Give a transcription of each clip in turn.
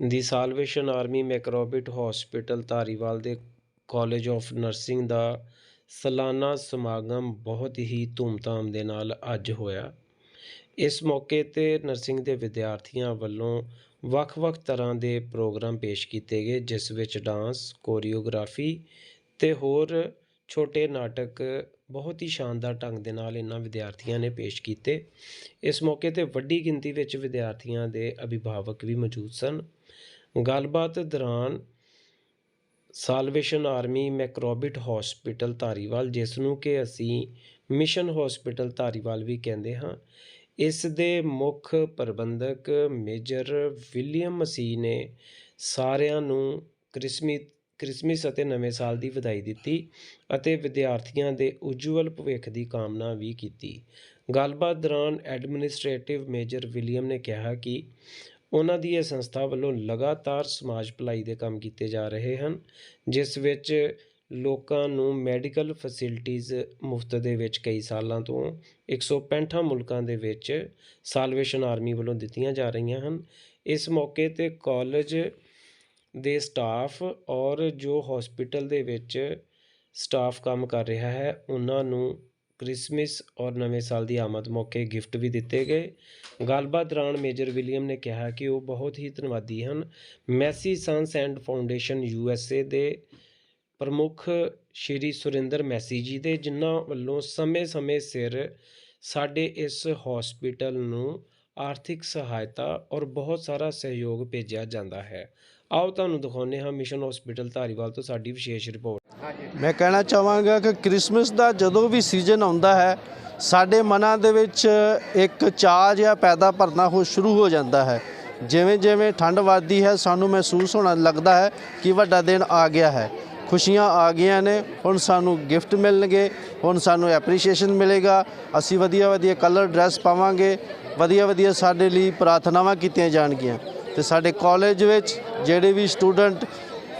ਦੀ Salvation Army McRobert hospital Dhariwal ਦੇ college of nursing ਦਾ ਸਾਲਾਨਾ ਸਮਾਗਮ ਬਹੁਤ ਹੀ ਧੂਮਧਾਮ ਦੇ ਨਾਲ ਅੱਜ ਹੋਇਆ। ਇਸ ਮੌਕੇ ਤੇ ਨਰਸਿੰਗ ਦੇ ਵਿਦਿਆਰਥੀਆਂ ਵੱਲੋਂ ਵੱਖ-ਵੱਖ ਤਰ੍ਹਾਂ ਦੇ ਪ੍ਰੋਗਰਾਮ ਪੇਸ਼ ਕੀਤੇ ਗਏ, ਜਿਸ ਵਿੱਚ ਡਾਂਸ, ਕੋਰੀਓਗ੍ਰਾਫੀ ਤੇ ਹੋਰ ਛੋਟੇ ਨਾਟਕ ਬਹੁਤ ਹੀ ਸ਼ਾਨਦਾਰ ਢੰਗ ਦੇ ਨਾਲ ਇਹਨਾਂ ਵਿਦਿਆਰਥੀਆਂ ਨੇ ਪੇਸ਼ ਕੀਤੇ। ਇਸ ਮੌਕੇ ਤੇ ਵੱਡੀ ਗਿਣਤੀ ਵਿੱਚ ਵਿਦਿਆਰਥੀਆਂ ਦੇ ਅਭਿਭਾਵਕ ਵੀ ਮੌਜੂਦ ਸਨ। ਗੱਲਬਾਤ ਦੌਰਾਨ Salvation Army McRobert hospital Dhariwal, ਜਿਸ ਨੂੰ ਕਿ ਅਸੀਂ ਮਿਸ਼ਨ ਹਸਪੀਟਲ ਧਾਰੀਵਾਲ ਵੀ ਕਹਿੰਦੇ ਹਾਂ, ਇਸ ਦੇ ਮੁੱਖ ਪ੍ਰਬੰਧਕ ਮੇਜਰ ਵਿਲੀਅਮ ਮਸੀਹ ਨੇ ਸਾਰਿਆਂ ਨੂੰ ਕ੍ਰਿਸਮੀ ਕ੍ਰਿਸਮਸ ਅਤੇ ਨਵੇਂ ਸਾਲ ਦੀ ਵਧਾਈ ਦਿੱਤੀ ਅਤੇ ਵਿਦਿਆਰਥੀਆਂ ਦੇ ਉਜਵਲ ਭਵਿੱਖ ਦੀ ਕਾਮਨਾ ਵੀ ਕੀਤੀ। ਗੱਲਬਾਤ ਦੌਰਾਨ ਐਡਮਿਨਿਸਟ੍ਰੇਟਿਵ ਮੇਜਰ ਵਿਲੀਅਮ ਨੇ ਕਿਹਾ ਕਿ ਉਹਨਾਂ ਦੀ ਇਹ ਸੰਸਥਾ ਵੱਲੋਂ ਲਗਾਤਾਰ ਸਮਾਜ ਭਲਾਈ ਦੇ ਕੰਮ ਕੀਤੇ ਜਾ ਰਹੇ ਹਨ, ਜਿਸ ਵਿੱਚ ਲੋਕਾਂ ਨੂੰ ਮੈਡੀਕਲ ਫੈਸਿਲਿਟੀਆਂ ਮੁਫਤ ਦੇ ਵਿੱਚ ਕਈ ਸਾਲਾਂ ਤੋਂ 165 ਮੁਲਕਾਂ ਦੇ ਵਿੱਚ ਸਾਲਵੇਸ਼ਨ ਆਰਮੀ ਵੱਲੋਂ ਦਿੱਤੀਆਂ ਜਾ ਰਹੀਆਂ ਹਨ। ਇਸ ਮੌਕੇ ਤੇ ਕਾਲਜ ਦੇ ਸਟਾਫ ਔਰ ਜੋ ਹੋਸਪਿਟਲ ਦੇ ਵਿੱਚ ਸਟਾਫ ਕੰਮ ਕਰ ਰਿਹਾ ਹੈ, ਉਹਨਾਂ ਨੂੰ ਕ੍ਰਿਸਮਸ ਔਰ ਨਵੇਂ ਸਾਲ ਦੀ ਆਮਦ ਮੌਕੇ ਗਿਫਟ ਵੀ ਦਿੱਤੇ ਗਏ। ਗੱਲਬਾਤ ਦੌਰਾਨ ਮੇਜਰ ਵਿਲੀਅਮ ਨੇ ਕਿਹਾ ਕਿ ਉਹ ਬਹੁਤ ਹੀ ਧੰਨਵਾਦੀ ਹਨ। Massey sons and foundation U S A ਦੇ ਪ੍ਰਮੁੱਖ ਸ਼੍ਰੀ ਸੁਰਿੰਦਰ ਮੈਸੀ ਜੀ ਦੇ, ਜਿਨ੍ਹਾਂ ਵੱਲੋਂ ਸਮੇਂ-ਸਮੇਂ ਸਿਰ ਸਾਡੇ ਇਸ ਹਸਪੀਟਲ ਨੂੰ ਆਰਥਿਕ ਸਹਾਇਤਾ ਔਰ ਬਹੁਤ ਸਾਰਾ ਸਹਿਯੋਗ ਭੇਜਿਆ ਜਾਂਦਾ ਹੈ। ਆਓ ਤੁਹਾਨੂੰ ਦਿਖਾਉਂਦੇ ਹਾਂ ਮਿਸ਼ਨ ਹਸਪੀਟਲ ਧਾਰੀਵਾਲ ਤੋਂ ਸਾਡੀ ਵਿਸ਼ੇਸ਼ ਰਿਪੋਰਟ ਮੈਂ ਕਹਿਣਾ ਚਾਹਾਂਗਾ ਕਿ ਕ੍ਰਿਸਮਸ ਦਾ ਜਦੋਂ ਵੀ ਸੀਜ਼ਨ ਆਉਂਦਾ ਹੈ, ਸਾਡੇ ਮਨਾਂ ਦੇ ਵਿੱਚ ਇੱਕ ਚਾਹ ਜਿਹਾ ਪੈਦਾ ਭਰਨਾ ਹੋ ਸ਼ੁਰੂ ਹੋ ਜਾਂਦਾ ਹੈ। ਜਿਵੇਂ ਜਿਵੇਂ ਠੰਡ ਵੱਧਦੀ ਹੈ, ਸਾਨੂੰ ਮਹਿਸੂਸ ਹੋਣਾ ਲੱਗਦਾ ਹੈ ਕਿ ਵੱਡਾ ਦਿਨ ਆ ਗਿਆ ਹੈ। ਖੁਸ਼ੀਆਂ ਆ ਗਈਆਂ ਨੇ, ਹੁਣ ਸਾਨੂੰ ਗਿਫਟ ਮਿਲਣਗੇ, ਹੁਣ ਸਾਨੂੰ ਐਪਰੀਸ਼ੀਏਸ਼ਨ ਮਿਲੇਗਾ। ਅਸੀਂ ਵਧੀਆ ਵਧੀਆ ਕਲਰ ਡਰੈਸ ਪਾਵਾਂਗੇ ਵਧੀਆ ਵਧੀਆ ਸਾਡੇ ਲਈ ਪ੍ਰਾਰਥਨਾਵਾਂ ਕੀਤੀਆਂ ਜਾਣਗੀਆਂ। ਤੇ ਸਾਡੇ ਕਾਲਜ ਵਿੱਚ ਜਿਹੜੇ ਵੀ ਸਟੂਡੈਂਟ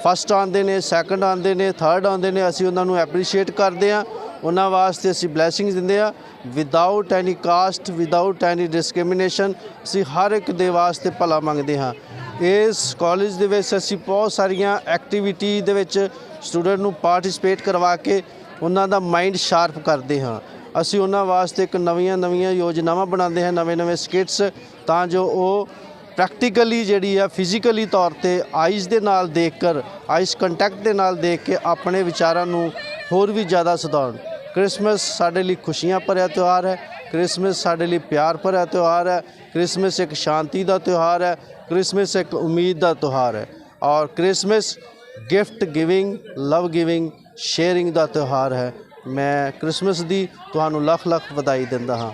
ਫਸਟ ਆਉਂਦੇ ਨੇ ਸੈਕੰਡ ਆਉਂਦੇ ਨੇ ਥਰਡ ਆਉਂਦੇ ਨੇ, ਅਸੀਂ ਉਹਨਾਂ ਨੂੰ ਐਪਰੀਸ਼ੀਏਟ ਕਰਦੇ ਹਾਂ। ਉਹਨਾਂ ਵਾਸਤੇ ਅਸੀਂ ਬਲੇਸਿੰਗਸ ਦਿੰਦੇ ਹਾਂ। Without any caste without any discrimination ਅਸੀਂ ਹਰ ਇੱਕ ਦੇ ਵਾਸਤੇ ਭਲਾ ਮੰਗਦੇ ਹਾਂ। ਇਸ ਕਾਲਜ ਦੇ ਵਿੱਚ ਅਸੀਂ ਬਹੁਤ ਸਾਰੀਆਂ ਐਕਟੀਵਿਟੀ ਦੇ ਵਿੱਚ ਸਟੂਡੈਂਟ ਨੂੰ ਪਾਰਟਿਸਿਪੇਟ ਕਰਵਾ ਕੇ ਉਹਨਾਂ ਦਾ ਮਾਈਂਡ ਸ਼ਾਰਪ ਕਰਦੇ ਹਾਂ। ਅਸੀਂ ਉਹਨਾਂ ਵਾਸਤੇ ਇੱਕ ਨਵੀਆਂ ਨਵੀਆਂ ਯੋਜਨਾਵਾਂ ਬਣਾਉਂਦੇ ਹਾਂ ਨਵੇਂ ਨਵੇਂ ਸਕਿਟਸ ਤਾਂ ਜੋ ਉਹ ਪ੍ਰੈਕਟੀਕਲੀ ਜਿਹੜੀ ਆ ਫਿਜ਼ੀਕਲੀ ਤੌਰ ਤੇ ਆਈਜ਼ ਦੇ ਨਾਲ ਦੇਖ ਕਰ ਆਈਜ਼ ਕੰਟੈਕਟ ਦੇ ਨਾਲ ਦੇਖ ਕੇ ਆਪਣੇ ਵਿਚਾਰਾਂ ਨੂੰ ਹੋਰ ਵੀ ਜ਼ਿਆਦਾ ਸੁਧਾਰਨ ਕ੍ਰਿਸਮਸ ਸਾਡੇ ਲਈ ਖੁਸ਼ੀਆਂ ਭਰਿਆ ਤਿਉਹਾਰ ਹੈ। ਕ੍ਰਿਸਮਸ ਸਾਡੇ ਲਈ ਪਿਆਰ ਭਰਿਆ ਤਿਉਹਾਰ ਹੈ। ਕ੍ਰਿਸਮਸ ਇੱਕ ਸ਼ਾਂਤੀ ਦਾ ਤਿਉਹਾਰ ਹੈ। ਕ੍ਰਿਸਮਸ ਇੱਕ ਉਮੀਦ ਦਾ ਤਿਉਹਾਰ ਹੈ। ਔਰ Christmas gift giving love giving sharing ਦਾ ਤਿਉਹਾਰ ਹੈ। ਮੈਂ ਕ੍ਰਿਸਮਸ ਦੀ ਤੁਹਾਨੂੰ ਲੱਖ ਲੱਖ ਵਧਾਈ ਦਿੰਦਾ ਹਾਂ।